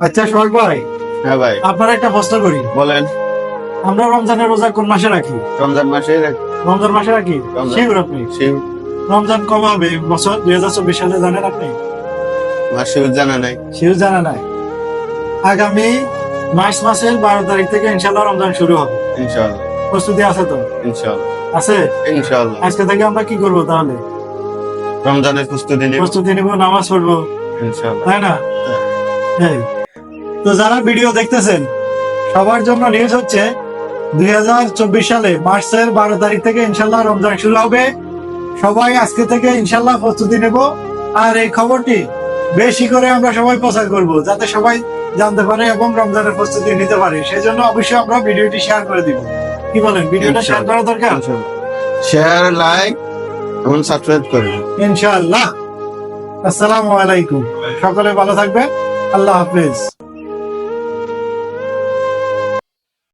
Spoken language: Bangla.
আচ্ছা সোহাগ ভাই। হ্যাঁ ভাই। আপনার একটা প্রশ্ন করি। বলেন। আমরা রমজানের রোজা কোন মাসে রাখি? রমজান মাসে রমজান মাসে রাখি। শিওর আপনি? রমজান কবে হবে? বছর দুই হাজার চব্বিশ সালে জানেন আপনি? মাসে জানা নাই। শিওর জানা নাই। আগামী মার্চ মাসের বারো তারিখ থেকে ইনশাল্লাহ রমজান শুরু হবে। ইনশাআল্লাহ। প্রস্তুতি আছে তো? ইনশাআল্লাহ। আছে? ইনশাআল্লাহ। আজকে থেকে আমরা কি করব তাহলে? রমজানের প্রস্তুতি নিব। প্রস্তুতি নিব নামাজ পড়ব। ইনশাআল্লাহ। তাই না? হ্যাঁ। তো যারা ভিডিও দেখতেছেন সবার জন্য নিউজ হচ্ছে দুই সালে মার্চের বারো তারিখ থেকে ইনশাল্লাহ রমজান শুরু হবে। সবাই আজকে থেকে ইনশাল্লাহ প্রস্তুতি নেব। আর এই খবরটি বেশি করে আমরা সবাই প্রচার করব যাতে সবাই জানতে পারে এবং রমজানের প্রস্তুতি নিতে পারে। সেই জন্য অবশ্যই আমরা ভিডিওটি শেয়ার করে দিব। কি বলেন ভিডিওটা শেয়ার করা দরকার? শেয়ার লাইক এবং সাবস্ক্রাইব করবেন ইনশাআল্লাহ আসসালামু আলাইকুম। সকলে ভালো থাকবেন। আল্লাহ হাফেজ।